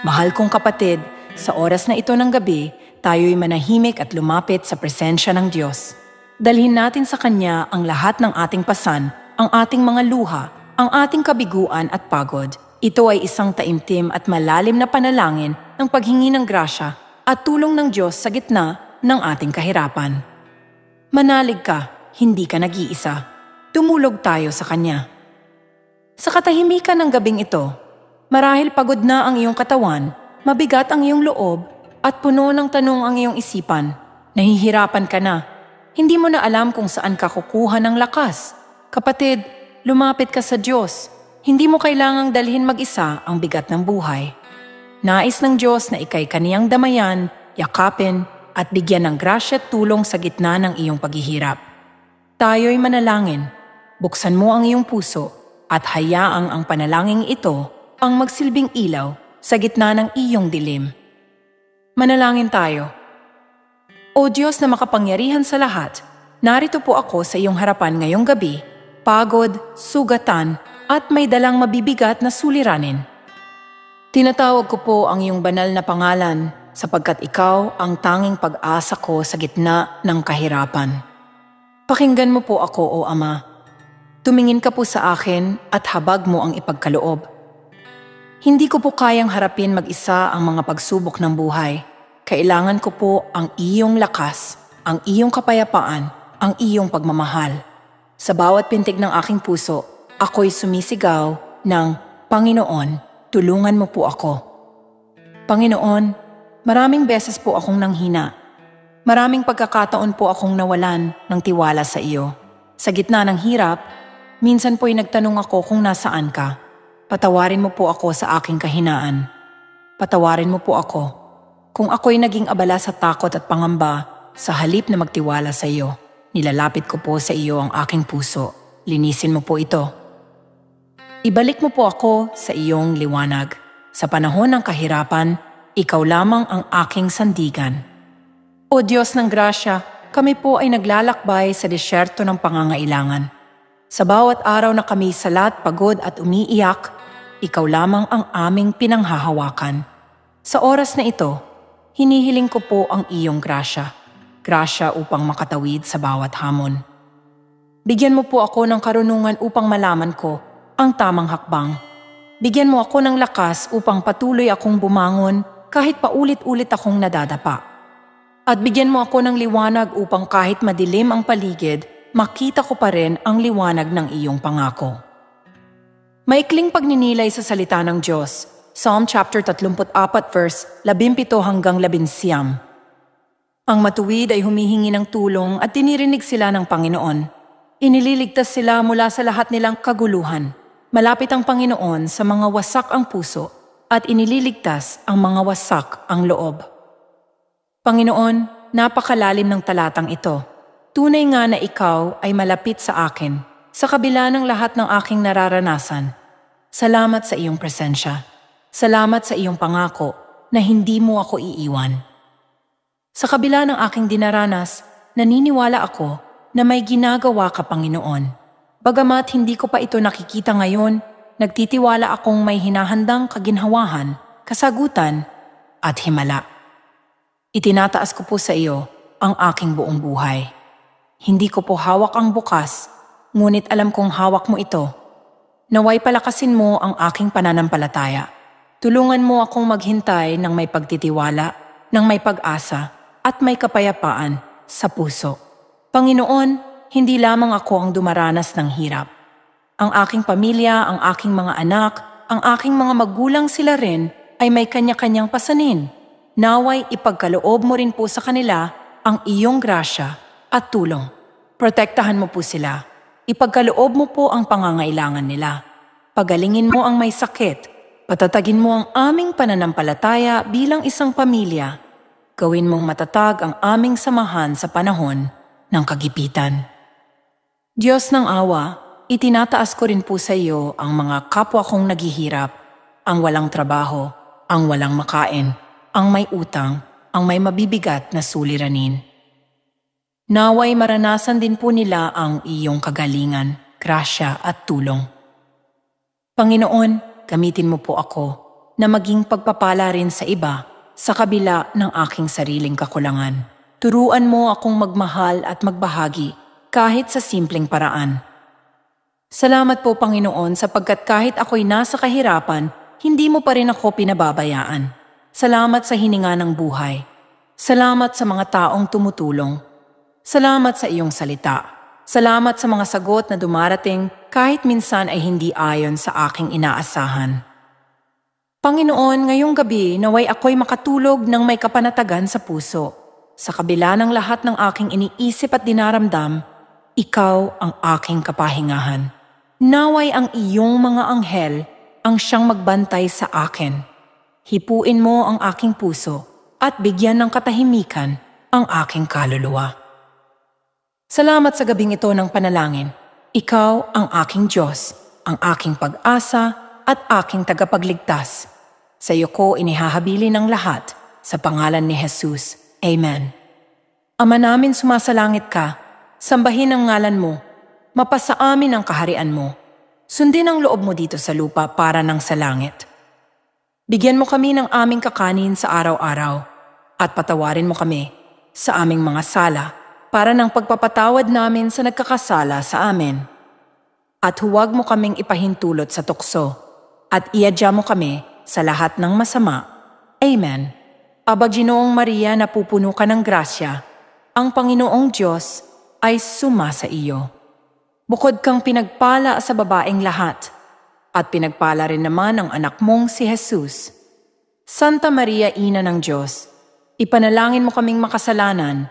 Mahal kong kapatid, sa oras na ito ng gabi, tayo'y manahimik at lumapit sa presensya ng Diyos. Dalhin natin sa Kanya ang lahat ng ating pasan, ang ating mga luha, ang ating kabiguan at pagod. Ito ay isang taimtim at malalim na panalangin ng paghingi ng grasya at tulong ng Diyos sa gitna ng ating kahirapan. Manalig ka, hindi ka nag-iisa. Tumulog tayo sa Kanya. Sa katahimikan ng gabing ito, marahil pagod na ang iyong katawan, mabigat ang iyong loob, at puno ng tanong ang iyong isipan. Nahihirapan ka na. Hindi mo na alam kung saan ka kukuha ng lakas. Kapatid, lumapit ka sa Diyos. Hindi mo kailangang dalhin mag-isa ang bigat ng buhay. Nais ng Diyos na ikay kaniyang damayan, yakapin, at bigyan ng grasya at tulong sa gitna ng iyong paghihirap. Tayo'y manalangin. Buksan mo ang iyong puso at hayaang ang panalangin ito ang magsilbing ilaw sa gitna ng iyong dilim. Manalangin tayo. O Diyos na makapangyarihan sa lahat, narito po ako sa iyong harapan ngayong gabi, pagod, sugatan, at may dalang mabibigat na suliranin. Tinatawag ko po ang iyong banal na pangalan sapagkat ikaw ang tanging pag-asa ko sa gitna ng kahirapan. Pakinggan mo po ako, O Ama. Tumingin ka po sa akin at habag mo ang ipagkaloob. Hindi ko po kayang harapin mag-isa ang mga pagsubok ng buhay. Kailangan ko po ang iyong lakas, ang iyong kapayapaan, ang iyong pagmamahal. Sa bawat pintig ng aking puso, ako'y sumisigaw ng, Panginoon, tulungan mo po ako. Panginoon, maraming beses po akong nanghina. Maraming pagkakataon po akong nawalan ng tiwala sa iyo. Sa gitna ng hirap, minsan po'y nagtanong ako kung nasaan ka. Patawarin mo po ako sa aking kahinaan. Patawarin mo po ako kung ako'y naging abala sa takot at pangamba sa halip na magtiwala sa iyo. Nilalapit ko po sa iyo ang aking puso. Linisin mo po ito. Ibalik mo po ako sa iyong liwanag. Sa panahon ng kahirapan, ikaw lamang ang aking sandigan. O Diyos ng grasya, kami po ay naglalakbay sa disyerto ng pangangailangan. Sa bawat araw na kami salat, pagod at umiiyak, ikaw lamang ang aming pinanghahawakan. Sa oras na ito, hinihiling ko po ang iyong grasya. Grasya upang makatawid sa bawat hamon. Bigyan mo po ako ng karunungan upang malaman ko ang tamang hakbang. Bigyan mo ako ng lakas upang patuloy akong bumangon kahit paulit-ulit akong nadadapa. At bigyan mo ako ng liwanag upang kahit madilim ang paligid, makita ko pa rin ang liwanag ng iyong pangako. Maikling pagninilay sa salita ng Diyos, Psalm chapter 34 verse 17 hanggang 11. Ang matuwid ay humihingi ng tulong at tinirinig sila ng Panginoon. Inililigtas sila mula sa lahat nilang kaguluhan. Malapit ang Panginoon sa mga wasak ang puso at inililigtas ang mga wasak ang loob. Panginoon, napakalalim ng talatang ito. Tunay nga na ikaw ay malapit sa akin, sa kabila ng lahat ng aking nararanasan. Salamat sa iyong presensya. Salamat sa iyong pangako na hindi mo ako iiwan. Sa kabila ng aking dinaranas, naniniwala ako na may ginagawa ka, Panginoon. Bagamat hindi ko pa ito nakikita ngayon, nagtitiwala akong may hinahandang kaginhawahan, kasagutan, at himala. Itinataas ko po sa iyo ang aking buong buhay. Hindi ko po hawak ang bukas, ngunit alam kong hawak mo ito. Naway palakasin mo ang aking pananampalataya. Tulungan mo akong maghintay ng may pagtitiwala, ng may pag-asa, at may kapayapaan sa puso. Panginoon, hindi lamang ako ang dumaranas ng hirap. Ang aking pamilya, ang aking mga anak, ang aking mga magulang sila rin ay may kanya-kanyang pasanin. Naway ipagkaloob mo rin po sa kanila ang iyong grasya at tulong. Protektahan mo po sila. Ipagkaloob mo po ang pangangailangan nila. Pagalingin mo ang may sakit. Patatagin mo ang aming pananampalataya bilang isang pamilya. Gawin mong matatag ang aming samahan sa panahon ng kagipitan. Diyos ng awa, itinataas ko rin po sa iyo ang mga kapwa kong naghihirap, ang walang trabaho, ang walang makain, ang may utang, ang may mabibigat na suliranin. Naway maranasan din po nila ang iyong kagalingan, grasya at tulong. Panginoon, gamitin mo po ako na maging pagpapala rin sa iba sa kabila ng aking sariling kakulangan. Turuan mo akong magmahal at magbahagi kahit sa simpleng paraan. Salamat po Panginoon sapagkat kahit ako'y nasa kahirapan, hindi mo pa rin ako pinababayaan. Salamat sa hininga ng buhay. Salamat sa mga taong tumutulong. Salamat sa iyong salita. Salamat sa mga sagot na dumarating kahit minsan ay hindi ayon sa aking inaasahan. Panginoon, ngayong gabi naway ako'y makatulog ng may kapanatagan sa puso. Sa kabila ng lahat ng aking iniisip at dinaramdam, ikaw ang aking kapahingahan. Naway ang iyong mga anghel ang siyang magbantay sa akin. Hipuin mo ang aking puso at bigyan ng katahimikan ang aking kaluluwa. Salamat sa gabing ito ng panalangin. Ikaw ang aking Diyos, ang aking pag-asa at aking tagapagligtas. Sa iyo ko inihahabili ng lahat sa pangalan ni Jesus. Amen. Ama namin sumasalangit ka, sambahin ang ngalan mo, mapasa amin ang kaharian mo. Sundin ang loob mo dito sa lupa para ng sa langit. Bigyan mo kami ng aming kakanin sa araw-araw at patawarin mo kami sa aming mga sala para ng pagpapatawad namin sa nagkakasala sa amin. At huwag mo kaming ipahintulot sa tukso at iadya mo kami sa lahat ng masama. Amen. Aba Ginoong Maria na pupuno ka ng grasya, ang Panginoong Diyos ay suma sa iyo. Bukod kang pinagpala sa babaeng lahat, at pinagpala rin naman ang anak mong si Jesus. Santa Maria, Ina ng Diyos, ipanalangin mo kaming makasalanan,